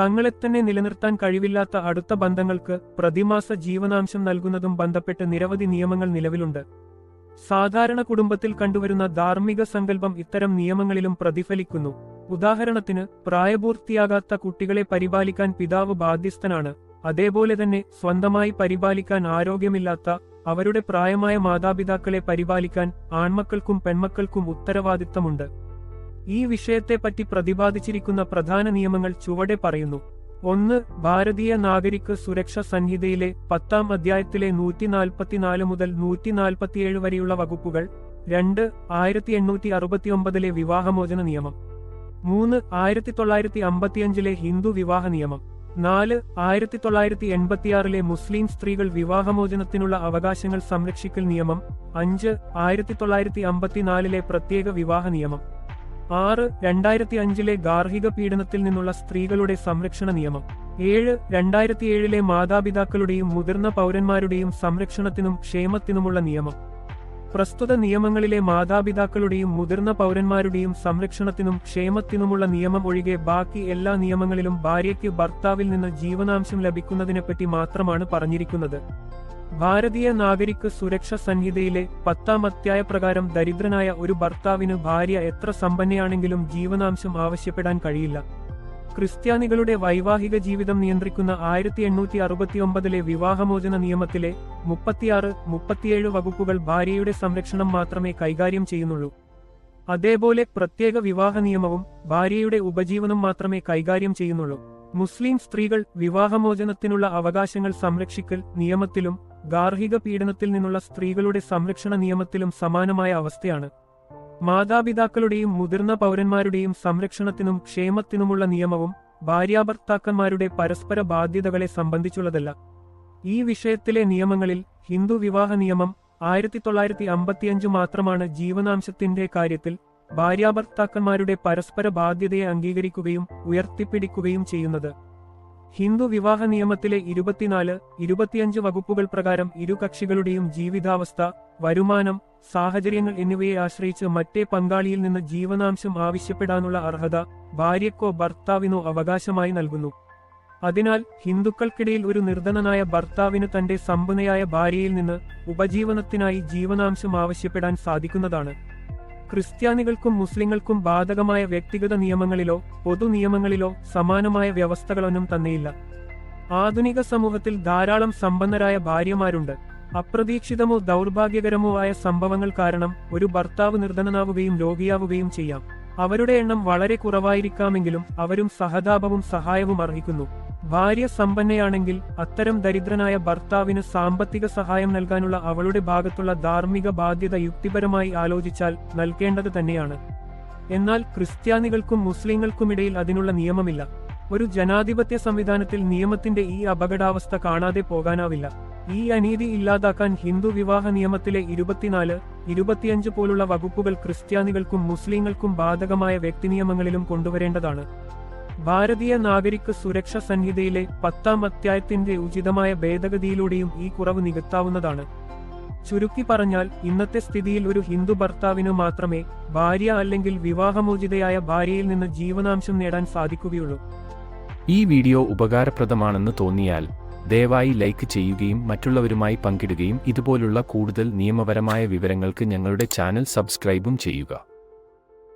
തങ്ങളെ തന്നെ നിലനിർത്താൻ കഴിവില്ലാത്ത അടുത്ത ബന്ധങ്ങൾക്ക് പ്രതിമാസ ജീവനാംശം നൽകുന്നതും ബന്ധപ്പെട്ട് നിരവധി നിയമങ്ങൾ നിലവിലുണ്ട്. സാധാരണ കുടുംബത്തിൽ കണ്ടുവരുന്ന ധാർമ്മിക സങ്കല്പം ഇത്തരം നിയമങ്ങളിലും പ്രതിഫലിക്കുന്നു. ഉദാഹരണത്തിന് പ്രായപൂർത്തിയാകാത്ത കുട്ടികളെ പരിപാലിക്കാൻ പിതാവ് ബാധ്യസ്ഥനാണ്. അതേപോലെ തന്നെ സ്വന്തമായി പരിപാലിക്കാൻ ആരോഗ്യമില്ലാത്ത അവരുടെ പ്രായമായ മാതാപിതാക്കളെ പരിപാലിക്കാൻ ആൺമക്കൾക്കും പെൺമക്കൾക്കും ഉത്തരവാദിത്തമുണ്ട്. ഈ വിഷയത്തെപ്പറ്റി പ്രതിപാദിച്ചിരിക്കുന്ന പ്രധാന നിയമങ്ങൾ ചുവടെ പറയുന്നു. ഒന്ന് ഭാരതീയ നാഗരിക സുരക്ഷ സംഹിതയിലെ പത്താം അധ്യായത്തിലെ നൂറ്റി നാൽപ്പത്തിനാല് മുതൽ നൂറ്റി നാൽപ്പത്തിയേഴ് വരെയുള്ള വകുപ്പുകൾ. രണ്ട് ആയിരത്തി എണ്ണൂറ്റി അറുപത്തിയൊമ്പതിലെ വിവാഹമോചന നിയമം. മൂന്ന് ആയിരത്തി തൊള്ളായിരത്തി അമ്പത്തിയഞ്ചിലെ ഹിന്ദു വിവാഹ നിയമം. നാല് ആയിരത്തി തൊള്ളായിരത്തി എൺപത്തിയാറിലെ മുസ്ലിം സ്ത്രീകൾ വിവാഹമോചനത്തിനുള്ള അവകാശങ്ങൾ സംരക്ഷിക്കൽ നിയമം. അഞ്ച് ആയിരത്തി തൊള്ളായിരത്തി അമ്പത്തിനാലിലെ പ്രത്യേക വിവാഹ നിയമം. ആറ് രണ്ടായിരത്തി അഞ്ചിലെ ഗാർഹിക പീഡനത്തിൽ നിന്നുള്ള സ്ത്രീകളുടെ സംരക്ഷണ നിയമം. ഏഴ് രണ്ടായിരത്തി ഏഴിലെ മാതാപിതാക്കളുടെയും മുതിർന്ന പൗരന്മാരുടെയും സംരക്ഷണത്തിനും ക്ഷേമത്തിനുമുള്ള നിയമം. പ്രസ്തുത നിയമങ്ങളിലെ മാതാപിതാക്കളുടെയും മുതിർന്ന പൗരന്മാരുടെയും സംരക്ഷണത്തിനും ക്ഷേമത്തിനുമുള്ള നിയമം ഒഴികെ ബാക്കി എല്ലാ നിയമങ്ങളിലും ഭാര്യയ്ക്ക് ഭർത്താവിൽ നിന്ന് ജീവനാംശം ലഭിക്കുന്നതിനെപ്പറ്റി മാത്രമാണ് പറഞ്ഞിരിക്കുന്നത്. ഭാരതീയ നാഗരിക സുരക്ഷ സംഹിതയിലെ പത്താം അധ്യായ പ്രകാരം ദരിദ്രനായ ഒരു ഭർത്താവിന് ഭാര്യ എത്ര സമ്പന്നയാണെങ്കിലും ജീവനാംശം ആവശ്യപ്പെടാൻ കഴിയില്ല. ക്രിസ്ത്യാനികളുടെ വൈവാഹിക ജീവിതം നിയന്ത്രിക്കുന്ന ആയിരത്തി എണ്ണൂറ്റി അറുപത്തിയൊമ്പതിലെ വിവാഹമോചന നിയമത്തിലെ മുപ്പത്തിയാറ് മുപ്പത്തിയേഴ് വകുപ്പുകൾ ഭാര്യയുടെ സംരക്ഷണം മാത്രമേ കൈകാര്യം ചെയ്യുന്നുള്ളൂ. അതേപോലെ പ്രത്യേക വിവാഹ നിയമവും ഭാര്യയുടെ ഉപജീവനം മാത്രമേ കൈകാര്യം ചെയ്യുന്നുള്ളൂ. മുസ്ലിം സ്ത്രീകൾ വിവാഹമോചനത്തിനുള്ള അവകാശങ്ങൾ സംരക്ഷിക്കൽ നിയമത്തിലും ഗാർഹിക പീഡനത്തിൽ നിന്നുള്ള സ്ത്രീകളുടെ സംരക്ഷണ നിയമത്തിലും സമാനമായ അവസ്ഥയാണ്. മാതാപിതാക്കളുടെയും മുതിർന്ന പൗരന്മാരുടെയും സംരക്ഷണത്തിനും ക്ഷേമത്തിനുമുള്ള നിയമവും ഭാര്യാഭർത്താക്കന്മാരുടെ പരസ്പര ബാധ്യതകളെ സംബന്ധിച്ചുള്ളതല്ല. ഈ വിഷയത്തിലെ നിയമങ്ങളിൽ ഹിന്ദു വിവാഹ നിയമം ആയിരത്തി തൊള്ളായിരത്തി അമ്പത്തിയഞ്ച് മാത്രമാണ് ജീവനാംശത്തിന്റെ കാര്യത്തിൽ ഭാര്യാഭർത്താക്കന്മാരുടെ പരസ്പര ബാധ്യതയെ അംഗീകരിക്കുകയും ഉയർത്തിപ്പിടിക്കുകയും ചെയ്യുന്നത്. ഹിന്ദു വിവാഹ നിയമത്തിലെ ഇരുപത്തിനാല് ഇരുപത്തിയഞ്ച് വകുപ്പുകൾ പ്രകാരം ഇരു കക്ഷികളുടെയും ജീവിതാവസ്ഥ വരുമാനം സാഹചര്യങ്ങൾ എന്നിവയെ ആശ്രയിച്ച് മറ്റേ പങ്കാളിയിൽ നിന്ന് ജീവനാംശം ആവശ്യപ്പെടാനുള്ള അർഹത ഭാര്യക്കോ ഭർത്താവിനോ അവകാശമായി നൽകുന്നു. അതിനാൽ ഹിന്ദുക്കൾക്കിടയിൽ ഒരു നിർധനനായ ഭർത്താവിന് തന്റെ സമ്പന്നയായ ഭാര്യയിൽ നിന്ന് ഉപജീവനത്തിനായി ജീവനാംശം ആവശ്യപ്പെടാൻ സാധിക്കുന്നതാണ്. ക്രിസ്ത്യാനികൾക്കും മുസ്ലിങ്ങൾക്കും ബാധകമായ വ്യക്തിഗത നിയമങ്ങളിലോ പൊതു നിയമങ്ങളിലോ സമാനമായ വ്യവസ്ഥകളൊന്നും തന്നെയില്ല. ആധുനിക സമൂഹത്തിൽ ധാരാളം സമ്പന്നരായ ഭാര്യമാരുണ്ട്. അപ്രതീക്ഷിതമോ ദൗർഭാഗ്യകരമോ ആയ സംഭവങ്ങൾ കാരണം ഒരു ഭർത്താവ് നിർധനനാവുകയും രോഗിയാവുകയും ചെയ്യാം. അവരുടെ എണ്ണം വളരെ കുറവായിരിക്കാമെങ്കിലും അവരും സഹതാപവും സഹായവും അർഹിക്കുന്നു. ഭാര്യ സമ്പന്നയാണെങ്കിൽ അത്തരം ദരിദ്രനായ ഭർത്താവിന് സാമ്പത്തിക സഹായം നൽകാനുള്ള അവളുടെ ഭാഗത്തുള്ള ധാർമ്മിക ബാധ്യത യുക്തിപരമായി ആലോചിച്ചാൽ നൽകേണ്ടത് തന്നെയാണ്. എന്നാൽ ക്രിസ്ത്യാനികൾക്കും മുസ്ലിങ്ങൾക്കുമിടയിൽ അതിനുള്ള നിയമമില്ല. ഒരു ജനാധിപത്യ സംവിധാനത്തിൽ നിയമത്തിന്റെ ഈ അപകടാവസ്ഥ കാണാതെ പോകാനാവില്ല. ഈ അനീതി ഇല്ലാതാക്കാൻ ഹിന്ദു വിവാഹ നിയമത്തിലെ ഇരുപത്തിനാല് ഇരുപത്തിയഞ്ച് പോലുള്ള വകുപ്പുകൾ ക്രിസ്ത്യാനികൾക്കും മുസ്ലിങ്ങൾക്കും ബാധകമായ വ്യക്തി നിയമങ്ങളിലും കൊണ്ടുവരേണ്ടതാണ്. ഭാരതീയ നാഗരിക സുരക്ഷ സംഹിതയിലെ പത്താം അധ്യായത്തിന്റെ ഉചിതമായ ഭേദഗതിയിലൂടെയും ഈ കുറവ് നികത്താവുന്നതാണ്. ചുരുക്കി പറഞ്ഞാൽ ഇന്നത്തെ സ്ഥിതിയിൽ ഒരു ഹിന്ദു ഭർത്താവിനു മാത്രമേ ഭാര്യ അല്ലെങ്കിൽ വിവാഹമോചിതയായ ഭാര്യയിൽ നിന്ന് ജീവനാംശം നേടാൻ സാധിക്കുകയുള്ളൂ. ഈ വീഡിയോ ഉപകാരപ്രദമാണെന്ന് തോന്നിയാൽ ദയവായി ലൈക്ക് ചെയ്യുകയും മറ്റുള്ളവരുമായി പങ്കിടുകയും ഇതുപോലുള്ള കൂടുതൽ നിയമപരമായ വിവരങ്ങൾക്ക് ഞങ്ങളുടെ ചാനൽ സബ്സ്ക്രൈബും ചെയ്യുക.